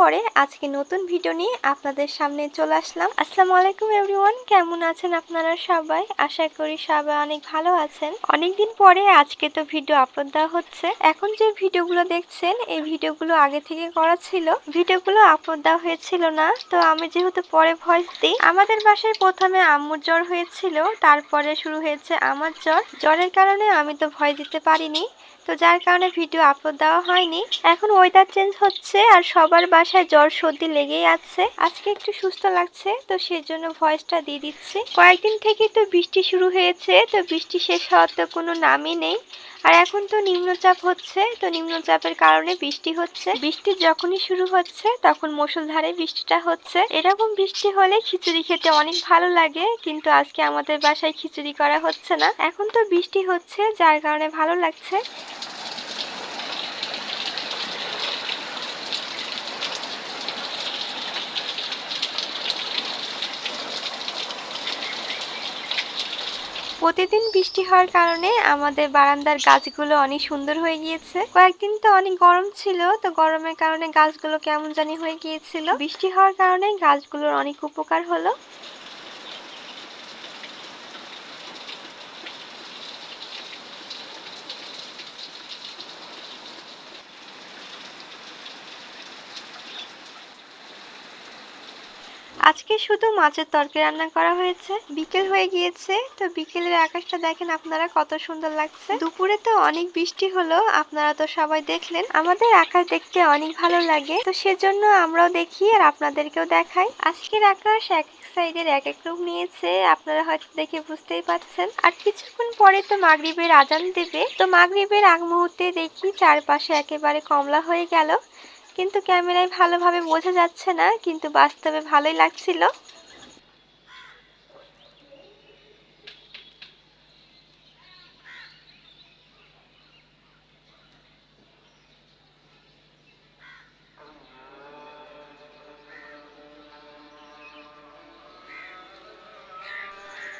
পরে আজকে নতুন ভিডিও নিয়ে আপনাদের সামনে চলে আসলাম। আসসালামু আলাইকুম এভরিওয়ান কেমন আছেন আপনারা সবাই? আশা করি সবাই অনেক ভালো আছেন। অনেকদিন পরে আজকে তো ভিডিও আপলোড দেওয়া হচ্ছে। এখন যে ভিডিওগুলো দেখছেন, এই ভিডিওগুলো আগে থেকে করা ছিল। ভিডিওগুলো আপলোড দেওয়া হয়েছিল না, তো আমি যেহেতু পরে ভয়েস দিই, আমাদের বাসায় প্রথমে আম্মুর জ্বর হয়েছিল, তারপরে শুরু হয়েছে আমার জ্বর। জ্বরের কারণে আমি তো ভয় দিতে পারিনি। তো যার কারণে ভিডিও আপলোড দেওয়া হয়নি। এখন ওয়েদার চেঞ্জ হচ্ছে আর সবার বাসায় জ্বর সর্দি লেগেই আছে। আজকে একটু সুস্থ লাগছে, তো সেই জন্য ভয়েসটা দিয়ে দিচ্ছি। কয়েকদিন থেকে তো বৃষ্টি শুরু হয়েছে, তো বৃষ্টি শেষ হওয়ার তো কোনো নামই নেই। আর এখন তো নিম্নচাপ হচ্ছে, তো নিম্নচাপের কারণে বৃষ্টি হচ্ছে। বৃষ্টি যখনই শুরু হচ্ছে, তখন মুষলধারে বৃষ্টিটা হচ্ছে। এরকম বৃষ্টি হলে খিচুড়ি খেতে অনেক ভালো লাগে, কিন্তু আজকে আমাদের বাসায় খিচুড়ি করা হচ্ছে না। এখন তো বৃষ্টি হচ্ছে, যার কারণে ভালো লাগছে। প্রতিদিন বৃষ্টি হওয়ার কারণে আমাদের বারান্দার গাছগুলো অনেক সুন্দর হয়ে গিয়েছে। কয়েকদিন তো অনেক গরম ছিল, তো গরমের কারণে গাছগুলো কেমন জানি হয়ে গিয়েছিল। বৃষ্টি হওয়ার কারণে গাছগুলোর অনেক উপকার হলো। আজকে শুধু মাছের তরকারি রান্না করা হয়েছে। বিকেল হয়ে গিয়েছে, তো বিকেলের আকাশটা দেখেন আপনারা কত সুন্দর লাগছে। দুপুরে তো অনেক বৃষ্টি হলো, আপনারা তো সবাই দেখলেন। আমাদের আকাশ দেখতে অনেক ভালো লাগে, তো সেজন্য আমরাও দেখি আর আপনাদেরকেও দেখাই। আজকের আকাশ এক এক সাইডের এক এক রূপ নিয়েছে, আপনারা হয়তো দেখে বুঝতেই পারছেন। আর কিছুক্ষণ পরে তো মাগরিবের আজান দেবে, তো মাগরিবের আগ মুহূর্তে দেখি চারপাশে একেবারে কমলা হয়ে গেল। কিন্তু ক্যামেরায় ভালোভাবে বোঝা যাচ্ছে না কিন্তু বাস্তবে ভালোই লাগছিল।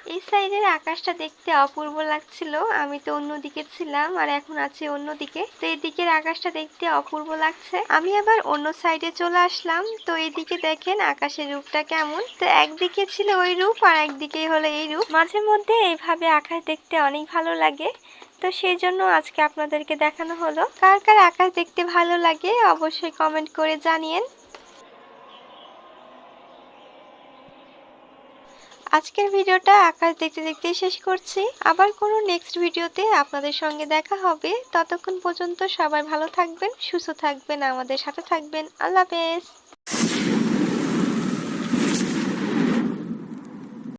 এই সাইডের আকাশটা দেখতে অপূর্ব লাগছিল। আমি তো অন্যদিকে ছিলাম আর এখন আছি অন্যদিকে। তো এদিকের আকাশটা দেখতে অপূর্ব লাগছে। আমি আবার অন্য সাইডে চলে আসলাম। তো এদিকে দেখেন আকাশের রূপটা কেমন। তো একদিকে ছিল ওই রূপ আর একদিকে হলো এই রূপ। মাঝে মধ্যে এইভাবে আকাশ দেখতে অনেক ভালো লাগে। তো সেই জন্য আজকে আপনাদেরকে দেখানো হলো। কার কার আকাশ দেখতে ভালো লাগে অবশ্যই কমেন্ট করে জানিয়েন। আজকের ভিডিওটা আকাশ দেখতে দেখতে শেষ করছি। আবার কোনো নেক্সট ভিডিওতে আপনাদের সঙ্গে দেখা হবে। ততক্ষণ পর্যন্ত সবাই ভালো থাকবেন, সুস্থ থাকবেন, আমাদের সাথে থাকবেন। আল্লাহ হাফেজ।